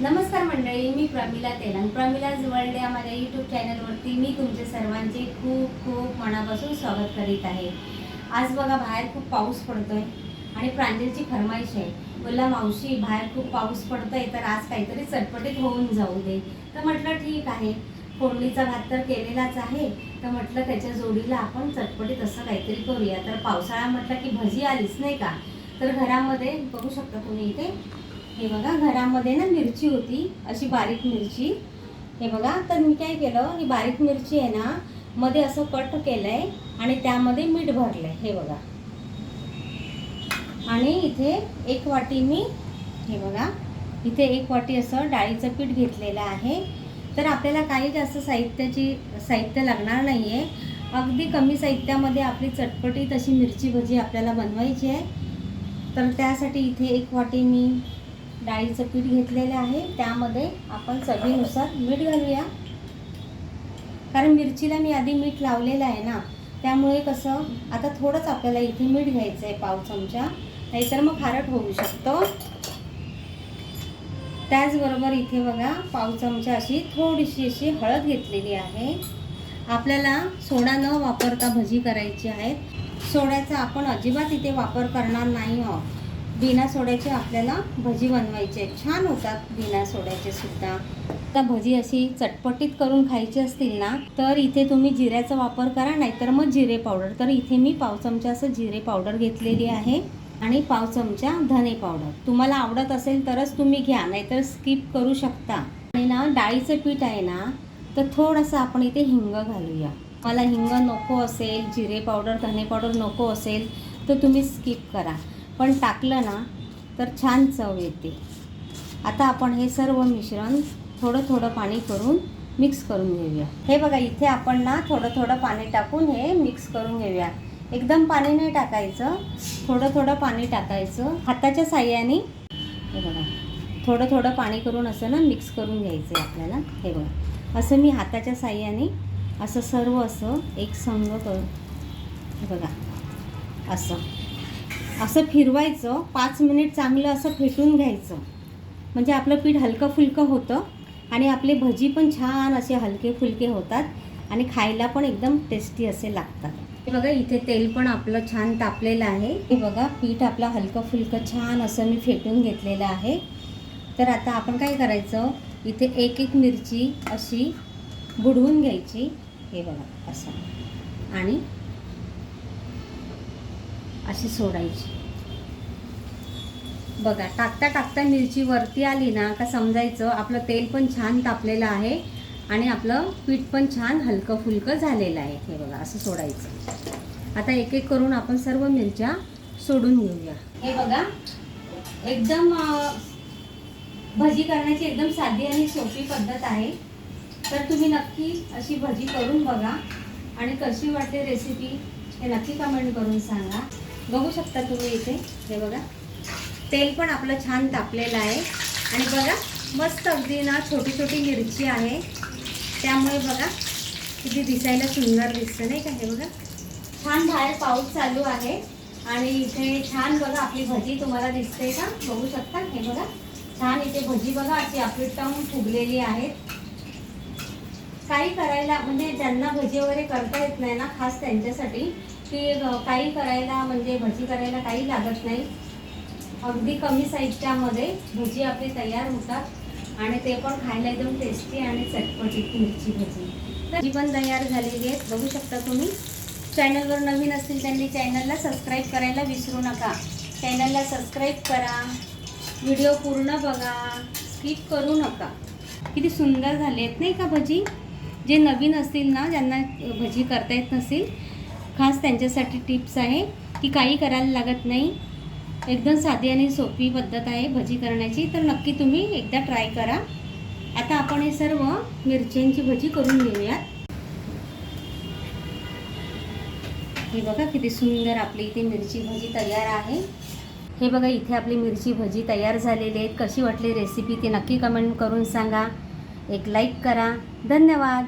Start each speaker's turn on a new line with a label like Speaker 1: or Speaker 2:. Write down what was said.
Speaker 1: नमस्कार मंडळी मी प्रमिला तेलंग. प्रमिलाज वर्ल्ड या माझ्या यूट्यूब चॅनलवरती मी तुमचे सर्वांचे खूप खूप मनापासून स्वागत करीत आहे. आज बघा बाहेर खूप पाऊस पडतोय आणि प्रांजलची फरमाईश आहे. बोलला मावशी बाहेर खूप पाऊस पडतोय तर आज काहीतरी चटपटीत होऊन जाऊ दे. तर म्हटलं ठीक आहे. फोडणीचा भात तर केलेलाच आहे. तर म्हटलं त्याच्या जोडीला आपण चटपटीत असं काहीतरी करूया. तर पावसाळा म्हटलं की भजी आलीच नाही का? तर घरामध्ये बघू शकता तुम्ही इथे हे बघा घरामध्ये ना मिरची होती अशी बारीक मिरची. हे बघा तर मी काय केलं ही बारीक मिरची आहे ना मध्ये असं कट केलं आहे आणि त्यामध्ये मीठ भरलं आहे हे बघा. आणि इथे एक वाटी मी हे बघा इथे एक वाटी असं डाळीचं पीठ घेतलेलं आहे. तर आपल्याला काही जास्त साहित्याची साहित्य लागणार नाही आहे अगदी कमी साहित्यामध्ये आपली चटपटी तशी मिरची भजी आपल्याला बनवायची आहे. तर त्यासाठी इथे एक वाटी मी डाळीचं पीठ घेतलेलं आहे. त्यामध्ये आपण चवीनुसार मीठ घालूया. कारण मिरचीला मी आधी मीठ लावलेलं आहे ना त्यामुळे कसं आता थोडंच आपल्याला इथे मीठ घ्यायचं आहे पाव चमचा. नाहीतर मग खारट होऊ शकतो. त्याचबरोबर इथे बघा पाव चमचा अशी थोडीशी अशी हळद घेतलेली आहे. आपल्याला सोडा न वापरता भजी करायची आहे सोड्याचा आपण अजिबात इथे वापर करणार नाही आहोत. बिना सोड्याचे आपल्याला भजी बनवायची. आहे छान होतात बिना सोड्याचे सुद्धा. आता भजी अशी चटपटीत करून खायची असतील ना तर इथे तुम्ही जिऱ्याचा वापर करा नाहीतर मग जिरे पावडर. तर इथे मी पाव चमचा असं जिरे पावडर घेतलेली आहे आणि पाव चमचा धने पावडर. तुम्हाला आवडत असेल तरच तुम्ही घ्या नाहीतर स्किप करू शकता. आणि ना डाळीचं पीठ आहे ना तर थोडंसं आपण इथे हिंग घालूया. मला हिंग नको असेल जिरे पावडर धने पावडर नको असेल तर तुम्ही स्किप करा. पण टाकलं ना तर छान चव येते. आता आपण हे सर्व मिश्रण थोडं थोडं पाणी करून मिक्स करून घेऊया. हे बघा इथे आपण ना थोडं थोडं पाणी टाकून हे मिक्स करून घेऊया. एकदम पाणी नाही टाकायचं थोडं थोडं पाणी टाकायचं. हाताच्या साह्याने हे बघा थोडं थोडं पाणी करून असं ना मिक्स करून घ्यायचं आहे आपल्याला. हे बघा असं मी हाताच्या साह्याने असं सर्व असं एक संघ करून हे बघा असं. असं फिरवायचं पाच मिनिट चांगलं असं फेटून घ्यायचं. म्हणजे आपलं पीठ हलकं फुलकं होतं आणि आपले भजी पण छान असे हलके फुलके होतात आणि खायला पण एकदम टेस्टी असे लागतात. हे बघा इथे तेल पण आपलं छान तापलेलं आहे. हे बघा पीठ आपलं हलकं फुलकं छान असं मी फेटून घेतलेलं आहे. तर आता आपण काय करायचं? इथे एक एक मिरची अशी बुडवून घ्यायची. हे बघा असं. आणि अशी सोडायची. बघा टाकता टाकता मिरची वरती आली ना का समजायचं आपलं तेल पण छान तापलेलं आहे आणि आपलं पीठ पण छान हलकं फुलकं झालेलं आहे. हे बघा असं सोडायचं. आता एक एक करून आपण सर्व मिरच्या सोडून घेऊया. हे बघा एकदम भजी करण्याची एकदम साधी आणि सोपी पद्धत आहे. तर तुम्ही नक्की अशी भजी करून बघा आणि कशी वाटते रेसिपी हे नक्की कमेंट करून सांगा. बघू शकता तुम्ही इथे. हे बघा. तेल पण आपलं छान तापलेलं आहे. आणि बघा मस्त अगदी ना छोटी छोटी मिरची आहे. त्यामुळे बघा किती दिसायला सुंदर दिसतं नाही का? हे बघा. छान बाहेर पाऊस चालू आहे. आणि इथे छान बघा आपली भजी तुम्हाला दिसते का? बघू शकता? हे बघा. छान इथे भजी बघा अशी आपली टम फुगलेली आहेत काही करायला म्हणजे ज्यांना भजी वगैरे करता येत नाही ना खास त्यांच्यासाठी की काही करायला म्हणजे भजी करायला काही लागत नाही. अगदी कमी साहित्यामध्ये भजी आपली तयार होतात आणि ते पण खायला एकदम टेस्टी आणि चटपटीत मिरची भजी. तर पण तयार झालेली आहेत. बघू शकता तुम्ही. चॅनलवर नवीन असतील त्यांनी चॅनलला सबस्क्राईब करायला विसरू नका. चॅनलला सबस्क्राईब करा. व्हिडिओ पूर्ण बघा. स्किप करू नका. किती सुंदर झाले आहेत नाही का भजी? जे नवीन असतील ना ज्यांना भजी करता येत नसेल खास त्यांच्यासाठी टिप्स आहे की काही करायला लागत नाही. एकदम साधी आणि सोपी पद्धत आहे भजी करण्याची. तर नक्की तुम्ही एकदा ट्राय करा. आता आपण हे सर्व मिरच्यांची भजी करून घेऊयात. हे बघा किती सुंदर आपली इथे मिरची भजी तयार आहे. हे बघा इथे आपली मिरची भजी तयार झालेली आहेत. कशी वाटली रेसिपी ती नक्की कमेंट करून सांगा. एक लाईक करा. धन्यवाद.